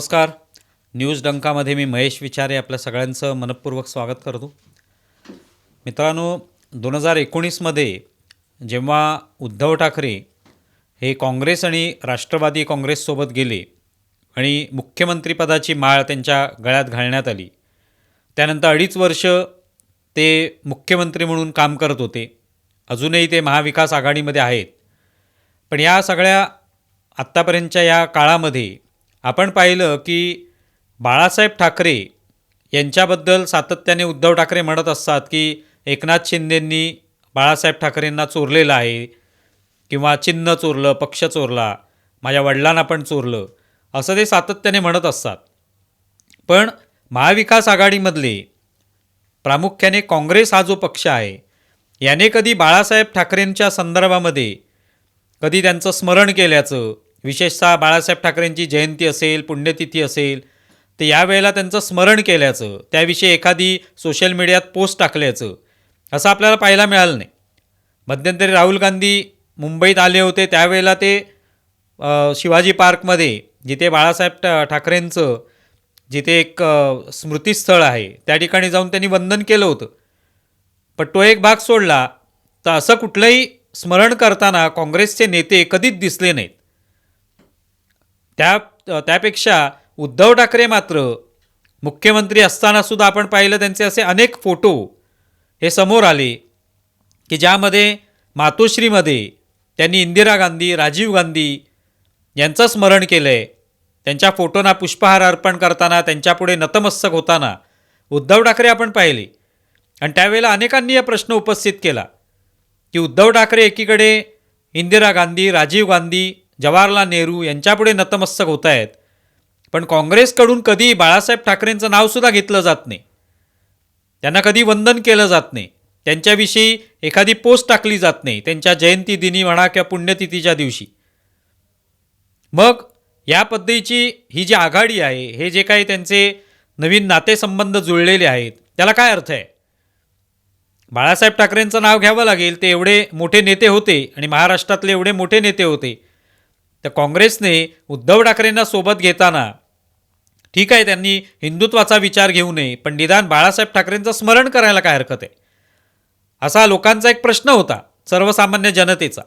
नमस्कार. न्यूज डंकामध्ये मी महेश विचारे आपल्या सगळ्यांचं मनपूर्वक स्वागत करतो. मित्रांनो दोन हजार एकोणीसमध्ये जेव्हा उद्धव ठाकरे हे काँग्रेस आणि राष्ट्रवादी काँग्रेससोबत गेले आणि मुख्यमंत्रीपदाची माळ त्यांच्या गळ्यात घालण्यात आली त्यानंतर अडीच वर्ष ते मुख्यमंत्री म्हणून काम करत होते. अजूनही ते महाविकास आघाडीमध्ये आहेत. पण या सगळ्या आत्तापर्यंतच्या या काळामध्ये आपण पाहिलं की बाळासाहेब ठाकरे यांच्याबद्दल सातत्याने उद्धव ठाकरे म्हणत असतात की एकनाथ शिंदेंनी बाळासाहेब ठाकरेंना चोरलेलं आहे किंवा चिन्ह चोरलं पक्ष चोरला माझ्या वडिलांना पण चोरलं असं ते सातत्याने म्हणत असतात. पण महाविकास आघाडीमधले प्रामुख्याने काँग्रेस हा जो पक्ष आहे याने कधी बाळासाहेब ठाकरेंच्या संदर्भामध्ये कधी त्यांचं स्मरण केल्याचं विशेषतः बाळासाहेब ठाकरेंची जयंती असेल पुण्यतिथी असेल तर यावेळेला त्यांचं स्मरण केल्याचं त्याविषयी एखादी सोशल मीडियात पोस्ट टाकल्याचं असं आपल्याला पाहायला मिळालं नाही. मध्यंतरी राहुल गांधी मुंबईत आले होते त्यावेळेला ते शिवाजी पार्कमध्ये जिथे बाळासाहेब ठा ठाकरेंचं जिथे एक स्मृतीस्थळ आहे त्या ठिकाणी जाऊन त्यांनी वंदन केलं होतं. पण तो एक भाग सोडला तर असं कुठलंही स्मरण करताना काँग्रेसचे नेते कधीच दिसले नाहीत. त्या त्यापेक्षा उद्धव ठाकरे मात्र मुख्यमंत्री असतानासुद्धा आपण पाहिलं त्यांचे असे अनेक फोटो हे समोर आले की ज्यामध्ये मातोश्रीमध्ये त्यांनी इंदिरा गांधी राजीव गांधी यांचं स्मरण केलं आहे त्यांच्या फोटोंना पुष्पहार अर्पण करताना त्यांच्यापुढे नतमस्तक होताना उद्धव ठाकरे आपण पाहिले. आणि त्यावेळेला अनेकांनी हा प्रश्न उपस्थित केला की उद्धव ठाकरे एकीकडे इंदिरा गांधी राजीव गांधी जवाहरलाल नेहरू यांच्यापुढे नतमस्तक होत आहेत पण काँग्रेसकडून कधी बाळासाहेब ठाकरेंचं नावसुद्धा घेतलं जात नाही. त्यांना कधी वंदन केलं जात नाही. त्यांच्याविषयी एखादी पोस्ट टाकली जात नाही. त्यांच्या जयंती दिनी म्हणा किंवा पुण्यतिथीच्या दिवशी. मग या पद्धतीची ही जी आघाडी आहे हे जे काही त्यांचे नवीन नातेसंबंध जुळलेले आहेत त्याला काय अर्थ आहे? बाळासाहेब ठाकरेंचं नाव घ्यावं लागेल ते एवढे मोठे नेते होते आणि महाराष्ट्रातले एवढे मोठे नेते होते. तर काँग्रेसने उद्धव ठाकरेंना सोबत घेताना ठीक आहे त्यांनी हिंदुत्वाचा विचार घेऊ नये पण निदान बाळासाहेब ठाकरेंचं स्मरण करायला काय हरकत आहे? असा लोकांचा एक प्रश्न होता सर्वसामान्य जनतेचा.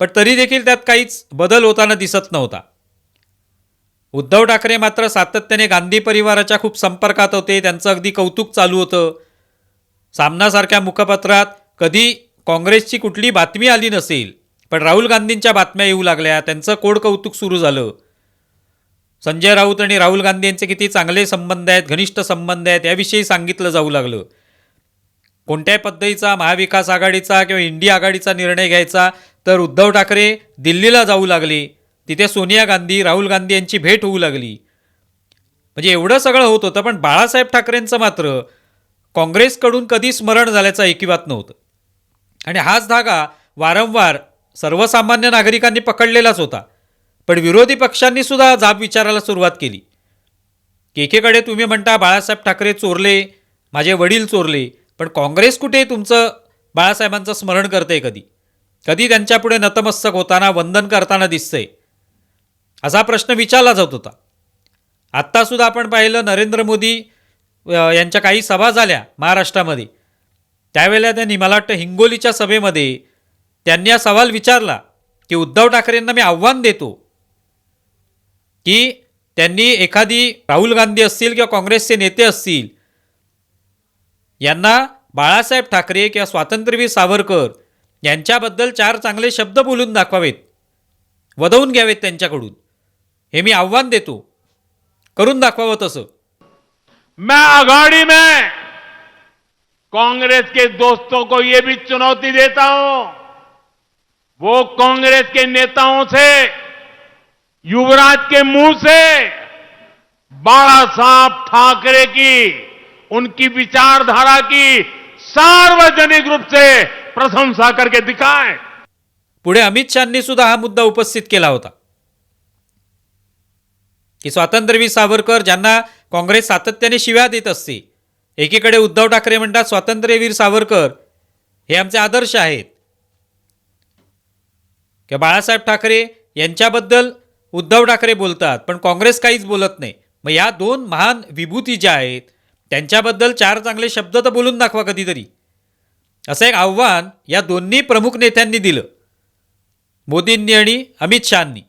पण तरी देखील त्यात काहीच बदल होताना दिसत नव्हता. उद्धव ठाकरे मात्र सातत्याने गांधी परिवाराच्या खूप संपर्कात होते त्यांचं अगदी कौतुक चालू होतं. सामनासारख्या मुखपत्रात कधी काँग्रेसची कुठली बातमी आली नसेल पण राहुल गांधींच्या बातम्या येऊ लागल्या. त्यांचं कोड कौतुक सुरू झालं. संजय राऊत आणि राहुल गांधी यांचे किती चांगले संबंध आहेत घनिष्ठ संबंध आहेत याविषयी सांगितलं जाऊ लागलं. कोणत्याही पद्धतीचा महाविकास आघाडीचा किंवा इंडिया आघाडीचा निर्णय घ्यायचा तर उद्धव ठाकरे दिल्लीला जाऊ लागले. तिथे सोनिया गांधी राहुल गांधी यांची भेट होऊ लागली. म्हणजे एवढं सगळं होत होतं पण बाळासाहेब ठाकरेंचं मात्र काँग्रेसकडून कधी स्मरण झाल्याचं ऐकिवात नव्हतं. आणि हाच धागा वारंवार सर्वसामान्य नागरिकांनी पकडलेलाच होता. पण विरोधी पक्षांनी सुद्धा जाब विचारायला सुरुवात केली. केकेकडे तुम्ही म्हणता बाळासाहेब ठाकरे चोरले माझे वडील चोरले पण काँग्रेस कुठे तुमचं बाळासाहेबांचं स्मरण करते कधी? कधी त्यांच्यापुढे नतमस्तक होताना वंदन करताना दिसतंय? असा प्रश्न विचारला जात होता. आत्तासुद्धा आपण पाहिलं नरेंद्र मोदी यांच्या काही सभा झाल्या महाराष्ट्रामध्ये. त्यावेळेला त्यांनी मला वाटतं हिंगोलीच्या सभेमध्ये त्यांनी हा सवाल विचारला की उद्धव ठाकरेंना मी आव्हान देतो की त्यांनी एखादी राहुल गांधी असतील किंवा काँग्रेसचे नेते असतील यांना बाळासाहेब ठाकरे किंवा स्वातंत्र्यवीर सावरकर यांच्याबद्दल चार चांगले शब्द बोलून दाखवावेत वदवून घ्यावेत त्यांच्याकडून. हे मी आव्हान देतो. करून दाखवावं तसं. मैं आघाड़ी में कांग्रेस के दोस्तों को ये भी चुनौती देता हूं वो कांग्रेस के नेताओं से युवराज के मुंह से बाला साहब ठाकरे की उनकी विचारधारा की सार्वजनिक रूप से प्रशंसा करके दिखाए। पुढे अमित शहानी सुद्धा हा मुद्दा उपस्थित केला होता. की स्वातंत्र्यवीर सावरकर ज्यांना काँग्रेस सातत्याने शिव्या देत असते एकीकडे उद्धव ठाकरे म्हणतात स्वातंत्र्यवीर सावरकर हे आमचे आदर्श आहेत. किंवा बाळासाहेब ठाकरे यांच्याबद्दल उद्धव ठाकरे बोलतात पण काँग्रेस काहीच बोलत नाही. मग या दोन महान विभूती ज्या आहेत त्यांच्याबद्दल चार चांगले शब्द तर बोलून दाखवा कधीतरी. असं एक आव्हान या दोन्ही प्रमुख नेत्यांनी दिलं. मोदींनी आणि अमित शहानी.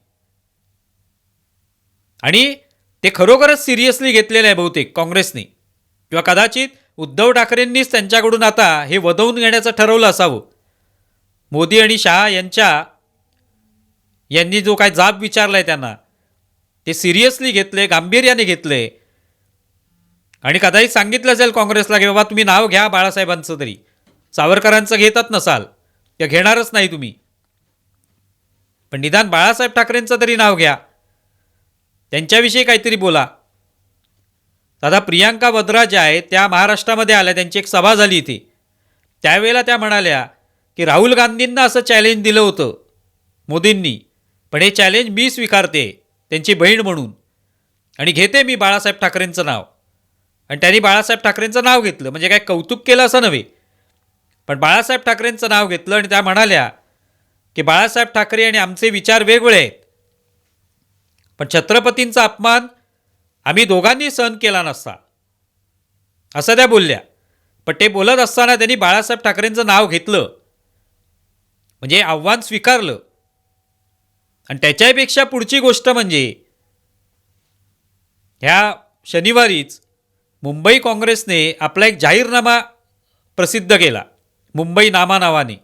आणि ते खरोखरच सिरियसली घेतलेलं आहे बहुतेक काँग्रेसने. किंवा कदाचित उद्धव ठाकरेंनीच त्यांच्याकडून आता हे वदवून घेण्याचं ठरवलं असावं. मोदी आणि शहा यांच्या यांनी जो काय जाब विचारला आहे त्यांना ते सिरियसली घेतले गांभीर्याने घेतले. आणि कदाचित सांगितलं असेल काँग्रेसला की बाबा तुम्ही नाव घ्या बाळासाहेबांचं तरी. सावरकरांचं घेतच नसाल. ते घेणारच नाही तुम्ही. पण निदान बाळासाहेब ठाकरेंचं तरी नाव घ्या. त्यांच्याविषयी काहीतरी बोला. दादा प्रियांका वद्रा ज्या आहेत त्या महाराष्ट्रामध्ये आल्या त्यांची एक सभा झाली इथे. त्यावेळेला त्या म्हणाल्या की राहुल गांधींना असं चॅलेंज दिलं होतं मोदींनी. पण हे चॅलेंज मी स्वीकारते त्यांची बहीण म्हणून. आणि घेते मी बाळासाहेब ठाकरेंचं नाव. आणि त्यांनी बाळासाहेब ठाकरेंचं नाव घेतलं म्हणजे काय कौतुक केलं असं नव्हे. पण बाळासाहेब ठाकरेंचं नाव घेतलं आणि त्या म्हणाल्या की बाळासाहेब ठाकरे आणि आमचे विचार वेगवेगळे आहेत. पण छत्रपतींचा अपमान आम्ही दोघांनी सहन केला नसता. असं त्या बोलल्या. पण ते बोलत असताना त्यांनी बाळासाहेब ठाकरेंचं नाव घेतलं. म्हणजे आव्हान स्वीकारलं. आणि त्याच्यापेक्षा पुढची गोष्ट म्हणजे ह्या शनिवारीच मुंबई काँग्रेसने आपला एक जाहीरनामा प्रसिद्ध केला मुंबई नामा नावाने.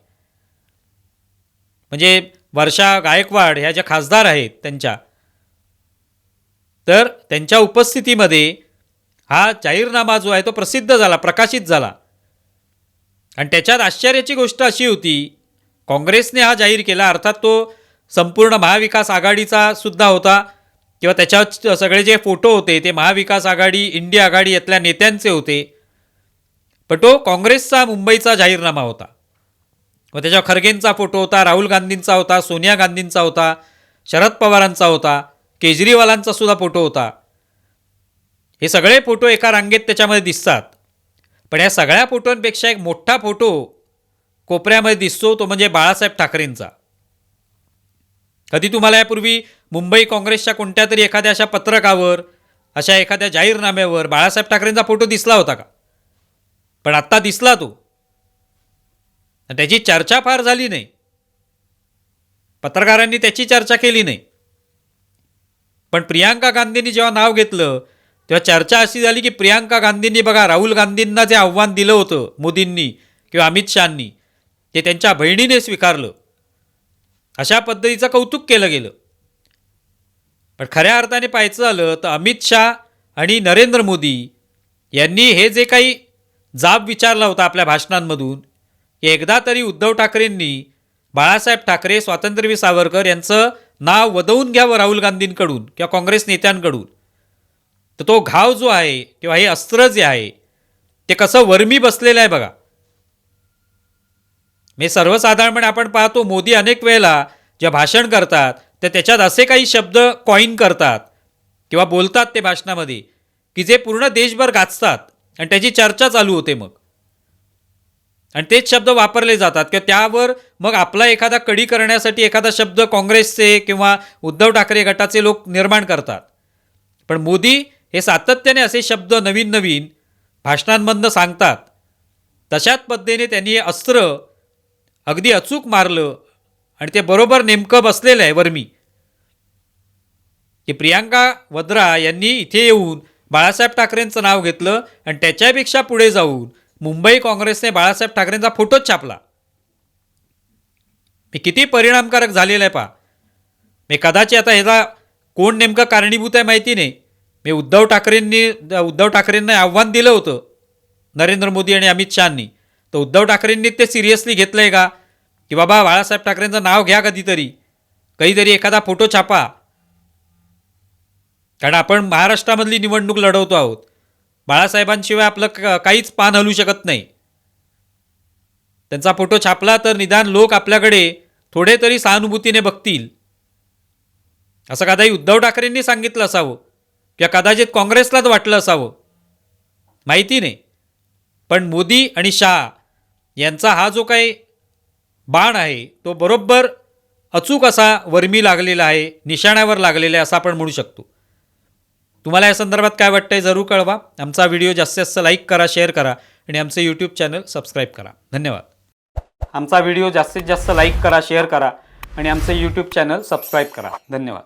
म्हणजे वर्षा गायकवाड ह्या ज्या खासदार आहेत त्यांच्या तर त्यांच्या उपस्थितीमध्ये हा जाहीरनामा जो आहे तो प्रसिद्ध झाला प्रकाशित झाला. आणि त्याच्यात आश्चर्याची गोष्ट अशी होती काँग्रेसने हा जाहीर केला अर्थात तो संपूर्ण महाविकास आघाडीचा सुद्धा होता. किंवा त्याच्यात सगळे जे फोटो होते ते महाविकास आघाडी इंडिया आघाडी यातल्या नेत्यांचे होते. पण तो काँग्रेसचा मुंबईचा जाहीरनामा होता. व त्याच्यावर खरगेंचा फोटो होता राहुल गांधींचा होता सोनिया गांधींचा होता शरद पवारांचा होता केजरीवालांचा सुद्धा फोटो होता. हे सगळे फोटो एका रांगेत त्याच्यामध्ये दिसतात. पण या सगळ्या फोटोंपेक्षा एक मोठा फोटो कोपऱ्यामध्ये दिसतो तो म्हणजे बाळासाहेब ठाकरेंचा. कधी तुम्हाला यापूर्वी मुंबई काँग्रेसच्या कोणत्या तरी एखाद्या अशा पत्रकावर अशा एखाद्या जाहीरनाम्यावर बाळासाहेब ठाकरेंचा फोटो दिसला होता का? पण आत्ता दिसला तो. त्याची चर्चा फार झाली नाही. पत्रकारांनी त्याची चर्चा केली नाही. पण प्रियांका गांधींनी जेव्हा नाव घेतलं तेव्हा चर्चा अशी झाली की प्रियांका गांधींनी बघा राहुल गांधींना जे आव्हान दिलं होतं मोदींनी किंवा अमित शहानी ते त्यांच्या बहिणीने स्वीकारलं. अशा पद्धतीचं कौतुक केलं गेलं. पण खऱ्या अर्थाने पाहायचं झालं तर अमित शहा आणि नरेंद्र मोदी यांनी हे जे काही जाब विचारला होता आपल्या भाषणांमधून की एकदा तरी उद्धव ठाकरेंनी बाळासाहेब ठाकरे स्वातंत्र्यवीर सावरकर यांचं नाव वदवून घ्यावं राहुल गांधींकडून किंवा काँग्रेस नेत्यांकडून. तर तो घाव जो आहे किंवा हे अस्त्र जे आहे ते कसं वर्मी बसलेलं आहे बघा. मी सर्वसाधारणपणे आपण पाहतो मोदी अनेक वेळेला जे भाषण करतात तर त्याच्यात असे काही शब्द कॉईन करतात किंवा बोलतात ते भाषणामध्ये की जे पूर्ण देशभर गाजतात आणि त्याची चर्चा चालू होते मग. आणि तेच शब्द वापरले जातात किंवा त्यावर मग आपला एखादा कडी करण्यासाठी एखादा शब्द काँग्रेसचे किंवा उद्धव ठाकरे गटाचे लोक निर्माण करतात. पण मोदी हे सातत्याने असे शब्द नवीन नवीन भाषणांमधनं सांगतात. तशाच पद्धतीने त्यांनी अस्त्र अगदी अचूक मारलं आणि ते बरोबर नेमकं बसलेलं आहे वर्मी. की प्रियांका वद्रा यांनी इथे येऊन बाळासाहेब ठाकरेंचं नाव घेतलं आणि त्याच्यापेक्षा पुढे जाऊन मुंबई काँग्रेसने बाळासाहेब ठाकरेंचा फोटोच छापला. मी किती परिणामकारक झालेला आहे पा मी कदाचित आता ह्याचा कोण नेमकं कारणीभूत आहे माहिती नाही. मी उद्धव ठाकरेंनी उद्धव ठाकरेंना आव्हान दिलं होतं नरेंद्र मोदी आणि अमित शहानी. तर उद्धव ठाकरेंनी ते सिरियसली घेतलं आहे का? की बाबा बाळासाहेब ठाकरेंचं नाव घ्या कधीतरी. कधीतरी एखादा फोटो छापा. कारण आपण महाराष्ट्रामधली निवडणूक लढवतो आहोत. बाळासाहेबांशिवाय आपलं क काहीच पान हलू शकत नाही. त्यांचा फोटो छापला तर निदान लोक आपल्याकडे थोडे तरी सहानुभूतीने बघतील. असं कदाचित उद्धव ठाकरेंनी सांगितलं असावं. किंवा कदाचित काँग्रेसलाच वाटलं असावं. माहिती नाही. पण मोदी आणि शाह यांचा हा जो काही बाण आहे तो बरोबर अचूक असा वर्मी लागलेला आहे निशाण्यावर लागलेला आहे असं आपण म्हणू शकतो. तुम्हाला या संदर्भात काय वाटतं आहे जरूर कळवा. आमचा व्हिडिओ जास्तीत जास्त लाईक करा शेअर करा आणि आमचं यूट्यूब चॅनल सबस्क्राईब करा. धन्यवाद. आमचा व्हिडिओ जास्तीत जास्त लाईक करा शेअर करा आणि आमचं यूट्यूब चॅनल सबस्क्राईब करा. धन्यवाद.